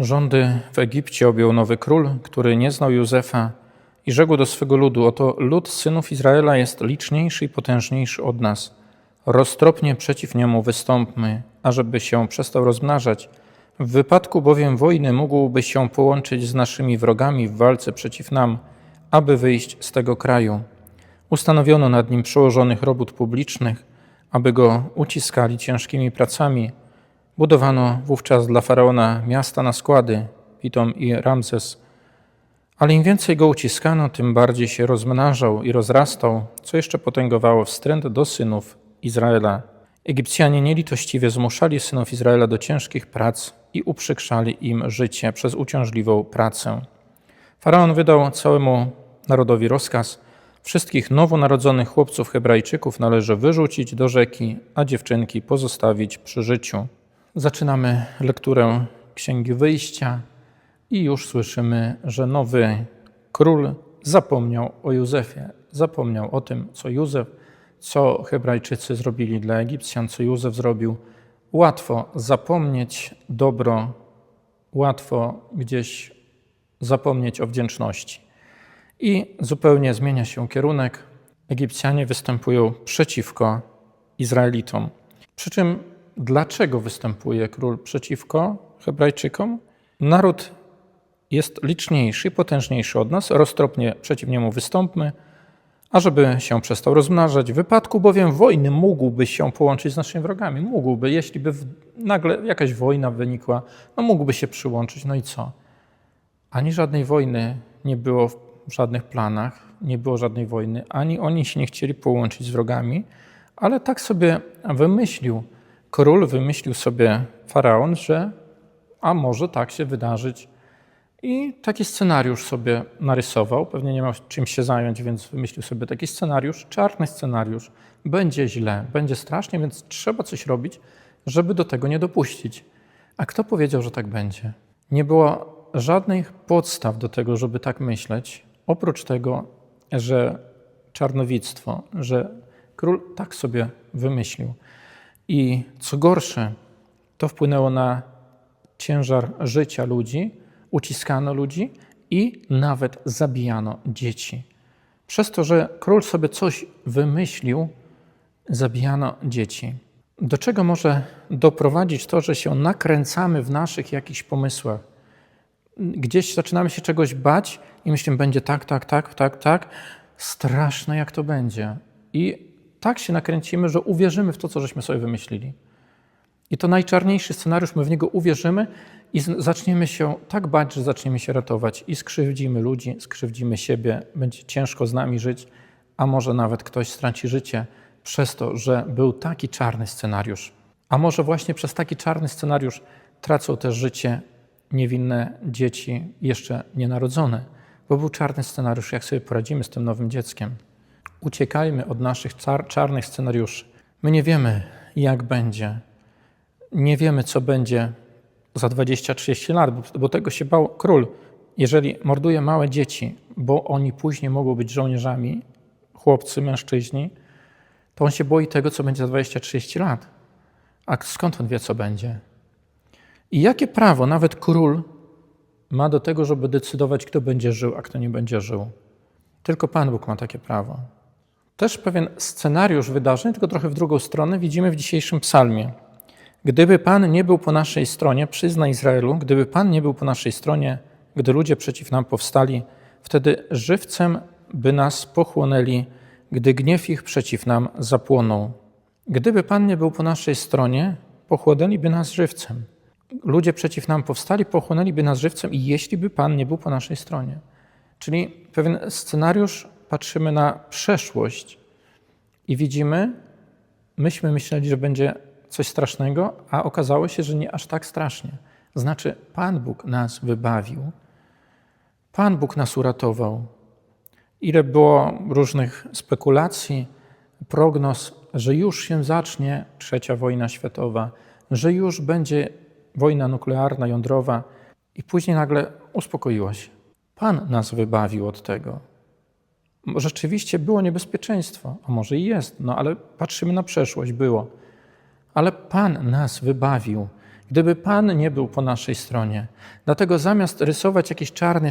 Rządy w Egipcie objął nowy król, który nie znał Józefa i rzekł do swego ludu: Oto lud synów Izraela jest liczniejszy i potężniejszy od nas. Roztropnie przeciw niemu wystąpmy, ażeby się przestał rozmnażać. W wypadku bowiem wojny mógłby się połączyć z naszymi wrogami w walce przeciw nam, aby wyjść z tego kraju. Ustanowiono nad nim przełożonych robót publicznych, aby go uciskali ciężkimi pracami. Budowano wówczas dla faraona miasta na składy, Pitom i Ramzes. Ale im więcej go uciskano, tym bardziej się rozmnażał i rozrastał, co jeszcze potęgowało wstręt do synów Izraela. Egipcjanie nielitościwie zmuszali synów Izraela do ciężkich prac i uprzykrzali im życie przez uciążliwą pracę. Faraon wydał całemu narodowi rozkaz: Wszystkich nowonarodzonych chłopców Hebrajczyków należy wyrzucić do rzeki, a dziewczynki pozostawić przy życiu. Zaczynamy lekturę Księgi Wyjścia i już słyszymy, że nowy król zapomniał o Józefie. Zapomniał o tym, co Józef, co Hebrajczycy zrobili dla Egipcjan, co Józef zrobił. Łatwo zapomnieć dobro, łatwo gdzieś zapomnieć o wdzięczności. I zupełnie zmienia się kierunek. Egipcjanie występują przeciwko Izraelitom. Przy czym dlaczego występuje król przeciwko Hebrajczykom? Naród jest liczniejszy, potężniejszy od nas, roztropnie przeciw niemu wystąpmy, ażeby się przestał rozmnażać. W wypadku bowiem wojny mógłby się połączyć z naszymi wrogami. Mógłby, jeśli by nagle jakaś wojna wynikła, no mógłby się przyłączyć. No i co? Ani żadnej wojny nie było w żadnych planach, nie było żadnej wojny, ani oni się nie chcieli połączyć z wrogami, ale tak sobie wymyślił król, wymyślił sobie faraon, że a może tak się wydarzyć. I taki scenariusz sobie narysował. Pewnie nie miał czym się zająć, więc wymyślił sobie taki scenariusz, czarny scenariusz. Będzie źle, będzie strasznie, więc trzeba coś robić, żeby do tego nie dopuścić. A kto powiedział, że tak będzie? Nie było żadnych podstaw do tego, żeby tak myśleć, oprócz tego, że czarnowictwo, że król tak sobie wymyślił. I co gorsze, to wpłynęło na ciężar życia ludzi, uciskano ludzi i nawet zabijano dzieci. Przez to, że król sobie coś wymyślił, zabijano dzieci. Do czego może doprowadzić to, że się nakręcamy w naszych jakichś pomysłach? Gdzieś zaczynamy się czegoś bać i myślimy, będzie tak, tak, tak, tak, tak. Straszne, jak to będzie. I tak się nakręcimy, że uwierzymy w to, co żeśmy sobie wymyślili. I to najczarniejszy scenariusz, my w niego uwierzymy i zaczniemy się tak bać, że zaczniemy się ratować i skrzywdzimy ludzi, skrzywdzimy siebie, będzie ciężko z nami żyć, a może nawet ktoś straci życie przez to, że był taki czarny scenariusz. A może właśnie przez taki czarny scenariusz tracą też życie niewinne dzieci jeszcze nienarodzone, bo był czarny scenariusz, jak sobie poradzimy z tym nowym dzieckiem. Uciekajmy od naszych czarnych scenariuszy. My nie wiemy, jak będzie. Nie wiemy, co będzie za 20-30 lat, bo tego się bał król. Jeżeli morduje małe dzieci, bo oni później mogą być żołnierzami, chłopcy, mężczyźni, to on się boi tego, co będzie za 20-30 lat. A skąd on wie, co będzie? I jakie prawo nawet król ma do tego, żeby decydować, kto będzie żył, a kto nie będzie żył? Tylko Pan Bóg ma takie prawo. Też pewien scenariusz wydarzeń, tylko trochę w drugą stronę, widzimy w dzisiejszym psalmie. Gdyby Pan nie był po naszej stronie, przyzna Izraelu, gdyby Pan nie był po naszej stronie, gdy ludzie przeciw nam powstali, wtedy żywcem by nas pochłonęli, gdy gniew ich przeciw nam zapłonął. Gdyby Pan nie był po naszej stronie, pochłonęliby nas żywcem. Ludzie przeciw nam powstali, pochłonęliby nas żywcem i jeśli by Pan nie był po naszej stronie. Czyli pewien scenariusz, patrzymy na przeszłość i widzimy, myśmy myśleli, że będzie coś strasznego, a okazało się, że nie aż tak strasznie. Znaczy, Pan Bóg nas wybawił, Pan Bóg nas uratował. Ile było różnych spekulacji, prognoz, że już się zacznie trzecia wojna światowa, że już będzie wojna nuklearna, jądrowa, i później nagle uspokoiło się. Pan nas wybawił od tego. Rzeczywiście było niebezpieczeństwo, a może i jest, no ale patrzymy na przeszłość, było ale Pan nas wybawił. gdyby Pan nie był po naszej stronie. Dlatego zamiast rysować jakiś czarny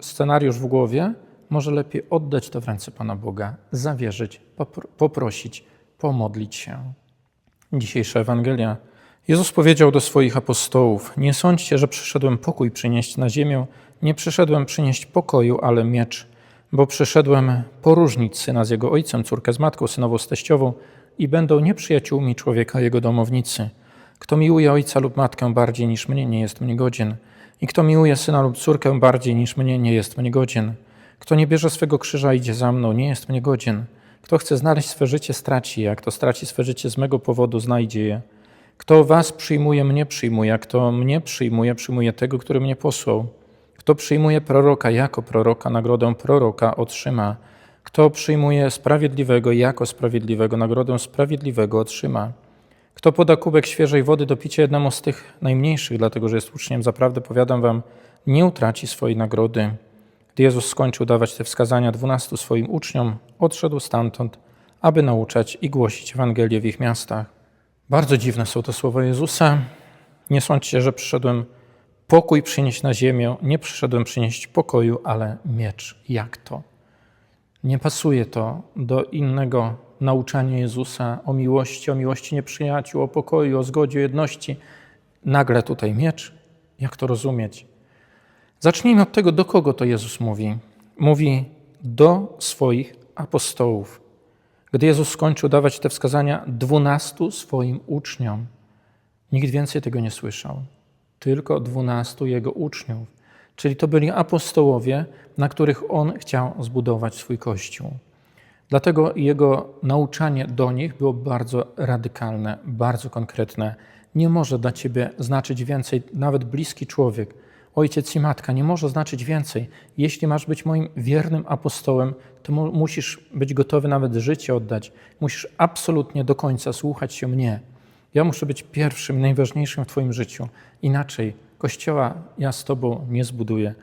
scenariusz w głowie, może lepiej oddać to w ręce Pana Boga, zawierzyć, popr- poprosić, pomodlić się. Dzisiejsza Ewangelia. Jezus powiedział do swoich apostołów: Nie sądźcie, że przyszedłem pokój przynieść na ziemię. Nie przyszedłem przynieść pokoju, ale miecz. Bo przyszedłem poróżnić syna z jego ojcem, córkę z matką, synową z teściową i będą nieprzyjaciółmi człowieka jego domownicy. Kto miłuje ojca lub matkę bardziej niż mnie, nie jest mnie godzien. I kto miłuje syna lub córkę bardziej niż mnie, nie jest mnie godzien. Kto nie bierze swego krzyża idzie za mną, nie jest mnie godzien. Kto chce znaleźć swe życie, straci je, a kto straci swe życie z mego powodu, znajdzie je. Kto was przyjmuje, mnie przyjmuje, a kto mnie przyjmuje, przyjmuje tego, który mnie posłał. Kto przyjmuje proroka jako proroka, nagrodę proroka otrzyma. Kto przyjmuje sprawiedliwego jako sprawiedliwego, nagrodę sprawiedliwego otrzyma. Kto poda kubek świeżej wody do picia jednemu z tych najmniejszych, dlatego że jest uczniem, zaprawdę powiadam wam, nie utraci swojej nagrody. Gdy Jezus skończył dawać te wskazania dwunastu swoim uczniom, odszedł stamtąd, aby nauczać i głosić Ewangelię w ich miastach. Bardzo dziwne są to słowa Jezusa. Nie sądźcie, że przyszedłem pokój przynieść na ziemię. Nie przyszedłem przynieść pokoju, ale miecz. Jak to? Nie pasuje to do innego nauczania Jezusa o miłości, o miłości nieprzyjaciół, o pokoju, o zgodzie, jedności. Nagle tutaj miecz. Jak to rozumieć? Zacznijmy od tego, do kogo to Jezus mówi. Mówi do swoich apostołów. Gdy Jezus skończył dawać te wskazania dwunastu swoim uczniom, nikt więcej tego nie słyszał. Tylko dwunastu Jego uczniów. Czyli to byli apostołowie, na których On chciał zbudować swój Kościół. Dlatego Jego nauczanie do nich było bardzo radykalne, bardzo konkretne. Nie może dla Ciebie znaczyć więcej, nawet bliski człowiek, ojciec i matka, nie może znaczyć więcej. Jeśli masz być moim wiernym apostołem, to mu musisz być gotowy nawet życie oddać. Musisz absolutnie do końca słuchać się mnie. Ja muszę być pierwszym, najważniejszym w Twoim życiu. Inaczej Kościoła ja z Tobą nie zbuduję.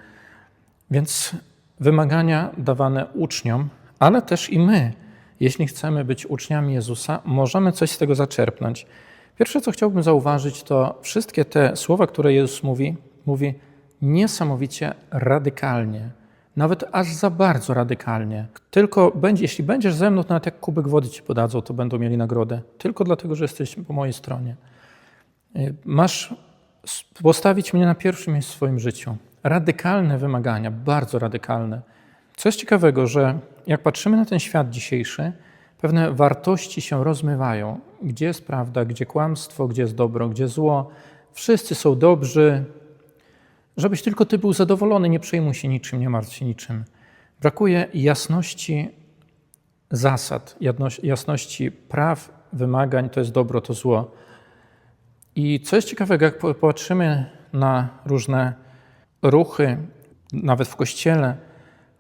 Więc wymagania dawane uczniom, ale też i my, jeśli chcemy być uczniami Jezusa, możemy coś z tego zaczerpnąć. Pierwsze, co chciałbym zauważyć, to wszystkie te słowa, które Jezus mówi, mówi niesamowicie radykalnie, nawet aż za bardzo radykalnie. Tylko będzie, jeśli będziesz ze mną, to nawet jak kubek wody ci podadzą, to będą mieli nagrodę. Tylko dlatego, że jesteś po mojej stronie. Masz postawić mnie na pierwszym miejscu w swoim życiu. Radykalne wymagania, bardzo radykalne. Co jest ciekawego, że jak patrzymy na ten świat dzisiejszy, pewne wartości się rozmywają. Gdzie jest prawda, gdzie kłamstwo, gdzie jest dobro, gdzie zło. Wszyscy są dobrzy, żebyś tylko ty był zadowolony, nie przejmuj się niczym, nie martw się niczym. Brakuje jasności zasad, jasności praw, wymagań, to jest dobro, to zło. I co jest ciekawego, jak popatrzymy na różne ruchy, nawet w kościele,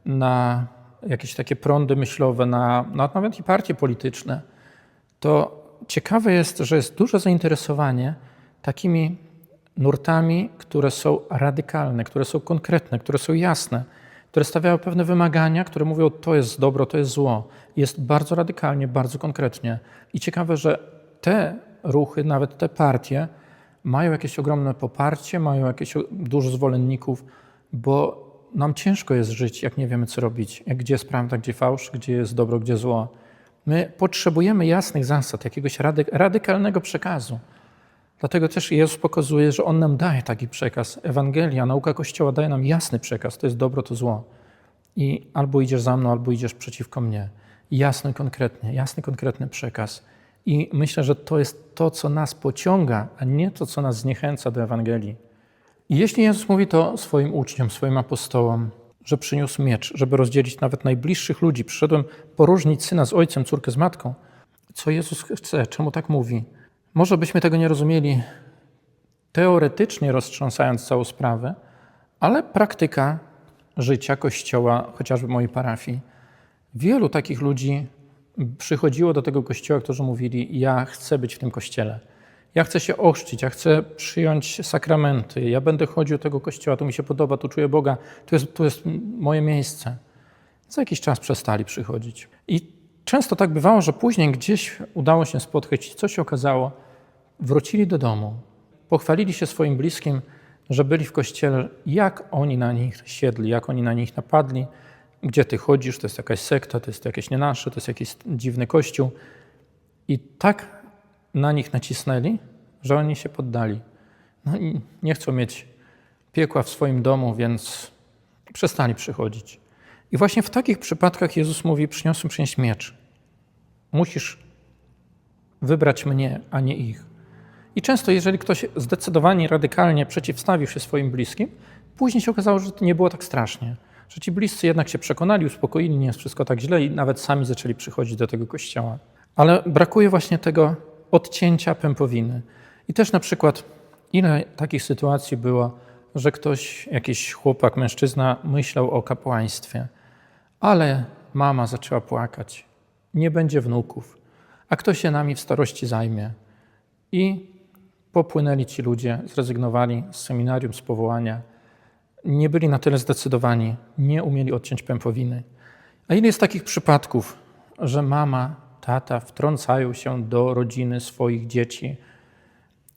na jakieś takie prądy myślowe, na, na nawet i partie polityczne, to ciekawe jest, że jest duże zainteresowanie takimi nurtami, które są radykalne, które są konkretne, które są jasne, które stawiają pewne wymagania, które mówią, to jest dobro, to jest zło. Jest bardzo radykalnie, bardzo konkretnie. I ciekawe, że te ruchy, nawet te partie, mają jakieś ogromne poparcie, mają jakieś dużo zwolenników, bo nam ciężko jest żyć, jak nie wiemy, co robić, jak gdzie jest prawda, gdzie fałsz, gdzie jest dobro, gdzie zło. My potrzebujemy jasnych zasad, jakiegoś rady, radykalnego przekazu. Dlatego też Jezus pokazuje, że On nam daje taki przekaz. Ewangelia, nauka Kościoła daje nam jasny przekaz. To jest dobro, to zło. I albo idziesz za mną, albo idziesz przeciwko mnie. Jasny, konkretnie, jasny, konkretny przekaz. I myślę, że to jest to, co nas pociąga, a nie to, co nas zniechęca do Ewangelii. I jeśli Jezus mówi to swoim uczniom, swoim apostołom, że przyniósł miecz, żeby rozdzielić nawet najbliższych ludzi, przyszedłem poróżnić syna z ojcem, córkę z matką. Co Jezus chce? Czemu tak mówi? Może byśmy tego nie rozumieli teoretycznie roztrząsając całą sprawę, ale praktyka życia Kościoła, chociażby mojej parafii, wielu takich ludzi przychodziło do tego Kościoła, którzy mówili: Ja chcę być w tym Kościele. Ja chcę się ochrzcić, ja chcę przyjąć sakramenty, ja będę chodził do tego kościoła, to mi się podoba, tu czuję Boga, to jest, to jest moje miejsce. Za jakiś czas przestali przychodzić. I często tak bywało, że później gdzieś udało się spotkać, co się okazało, wrócili do domu, pochwalili się swoim bliskim, że byli w kościele, jak oni na nich siedli, jak oni na nich napadli, gdzie ty chodzisz, to jest jakaś sekta, to jest jakieś nie nasze, to jest jakiś dziwny kościół. I tak na nich nacisnęli, że oni się poddali. No i nie chcą mieć piekła w swoim domu, więc przestali przychodzić. I właśnie w takich przypadkach Jezus mówi: Przyniosłem przynieść miecz. Musisz wybrać mnie, a nie ich. I często, jeżeli ktoś zdecydowanie, radykalnie przeciwstawił się swoim bliskim, później się okazało, że to nie było tak strasznie. Że ci bliscy jednak się przekonali, uspokoili, nie jest wszystko tak źle i nawet sami zaczęli przychodzić do tego kościoła. Ale brakuje właśnie tego odcięcia pępowiny. I też na przykład, ile takich sytuacji było, że ktoś, jakiś chłopak, mężczyzna myślał o kapłaństwie, ale mama zaczęła płakać, nie będzie wnuków, a kto się nami w starości zajmie? I popłynęli ci ludzie, zrezygnowali z seminarium, z powołania, nie byli na tyle zdecydowani, nie umieli odciąć pępowiny. A ile jest takich przypadków, że mama, tata wtrącają się do rodziny swoich dzieci?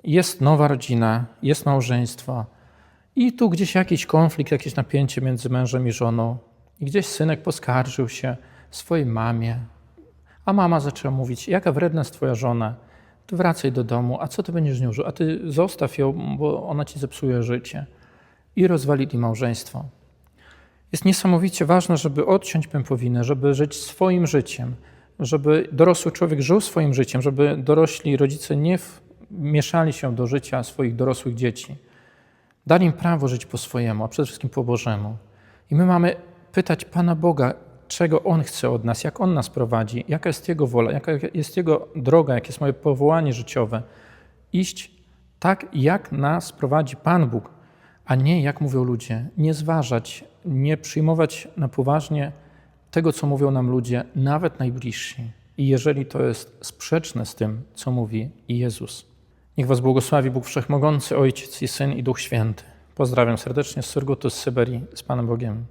Jest nowa rodzina, jest małżeństwo, i tu gdzieś jakiś konflikt, jakieś napięcie między mężem i żoną, i gdzieś synek poskarżył się swojej mamie, a mama zaczęła mówić: Jaka wredna jest twoja żona, ty wracaj do domu, a co ty będziesz nią A ty zostaw ją, bo ona ci zepsuje życie. I rozwalili małżeństwo. Jest niesamowicie ważne, żeby odciąć pępowinę, żeby żyć swoim życiem, żeby dorosły człowiek żył swoim życiem, żeby dorośli rodzice nie mieszali się do życia swoich dorosłych dzieci. Dali im prawo żyć po swojemu, a przede wszystkim po Bożemu. I my mamy pytać Pana Boga, czego On chce od nas, jak On nas prowadzi, jaka jest Jego wola, jaka jest Jego droga, jakie jest moje powołanie życiowe. Iść tak, jak nas prowadzi Pan Bóg, a nie jak mówią ludzie. Nie zważać, nie przyjmować na poważnie tego, co mówią nam ludzie, nawet najbliżsi. I jeżeli to jest sprzeczne z tym, co mówi Jezus. Niech Was błogosławi Bóg Wszechmogący, Ojciec i Syn i Duch Święty. Pozdrawiam serdecznie z Surgutu z Syberii, z Panem Bogiem.